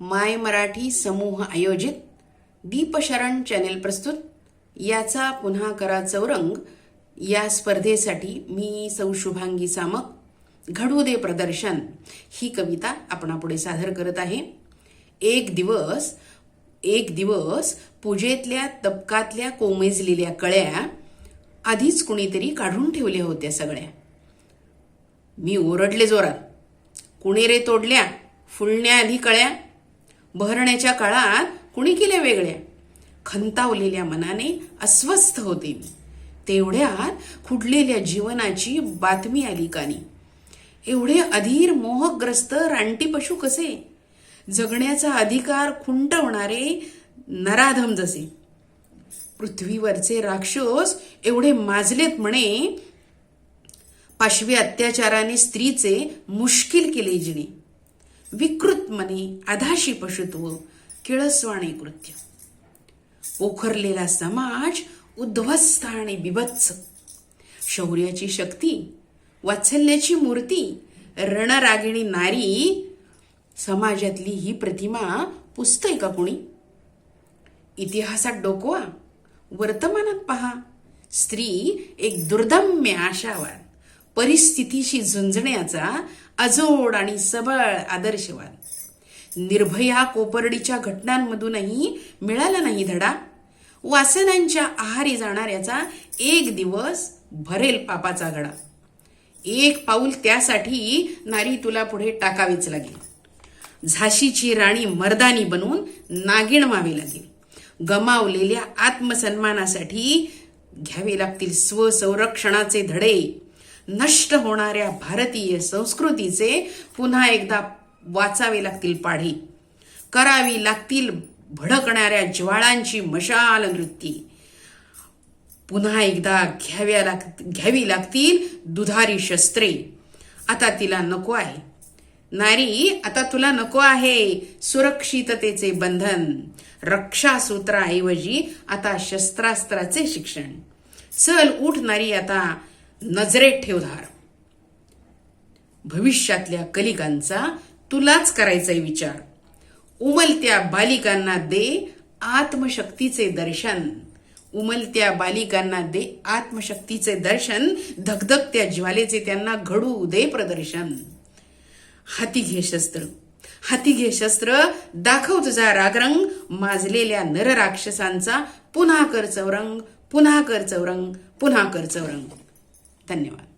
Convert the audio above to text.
माय मराठी समूह आयोजित दीपशरण चॅनेल प्रस्तुत. याचा पुन्हा करा चौरंग. या स्पर्धेसाठी मी सौ शुभांगी सामक. घडू दे प्रदर्शन. ही कविता आपणापुढे सादर करत आहे. एक दिवस एक दिवस पूजेतल्या तबकातल्या कोमेजलेल्या कळ्या आधीच कुणीतरी काढून ठेवल्या होत्या सगळ्या. मी ओरडले जोरात. कुणी रे तोडल्या फुलण्या आधी कळ्या बहरण्याच्या काळात कुणी केल्या वेगळ्या? खंतावलेल्या मनाने अस्वस्थ होते मी. तेवढ्यात खुडलेल्या जीवनाची बातमी आली कानी. एवढे अधीर मोहग्रस्त रानटी पशु कसे? जगण्याचा अधिकार खुंटवणारे नराधम जसे. पृथ्वीवरचे राक्षस एवढे माजलेत म्हणे पाशवी अत्याचाराने स्त्रीचे मुश्किल केले जिणे. विकृत मने अधाशी पशुत्व किळसवाणे कृत्य. पोखरलेला समाज उद्ध्वस्त आणि बिभत्स. शौर्याची शक्ती वात्सल्याची मूर्ती रणरागिणी नारी समाजातली ही प्रतिमा पुसतय का कोणी? इतिहासात डोकवा वर्तमानात पहा. स्त्री एक दुर्दम्य आशावाद. परिस्थितीशी झुंजण्याचा अजोड आणि सबळ आदर्शवाद निर्भया कोपर्डीच्या घटनांमधूनही मिळाला नाही धडा. वासनांच्या आहारी जाणाऱ्याचा एक दिवस भरेल पापाचा गडा. एक पाऊल त्यासाठी नारी तुला पुढे टाकावीच लागेल. झाशीची राणी मर्दानी बनून नागिण व्हावी लागेल. गमावलेल्या आत्मसन्मानासाठी घ्यावे लागतील स्वसंरक्षणाचे धडे. नष्ट होणाऱ्या भारतीय संस्कृतीचे पुन्हा एकदा वाचावे लागतील पाढे. करावी लागतील भडकणाऱ्या ज्वाळांची मशाल नृत्ती पुन्हा एकदा घ्याव्या लाग घ्यावी लागतील दुधारी शस्त्रे. आता तिला नको आहे. नारी आता तुला नको आहे सुरक्षिततेचे बंधन. रक्षासूत्राऐवजी आता शस्त्रास्त्राचे शिक्षण. चल उठ नारी आता नजरेत ठेव धार. भविष्यातल्या कलिकांचा तुलाच करायचा विचार. उमलत्या बालिकांना दे आत्मशक्तीचे दर्शन. उमलत्या बालिकांना दे आत्मशक्तीचे दर्शन. धगधग त्या ज्वालेचे त्यांना घडू दे प्रदर्शन. हाती घे शस्त्र. हाती घे शस्त्र. दाखव तुझा रागरंग. माजलेल्या नरराक्षसांचा पुन्हा कर चौरंग. पुन्हा कर चौरंग. पुन्हा कर चौरंग. धन्यवाद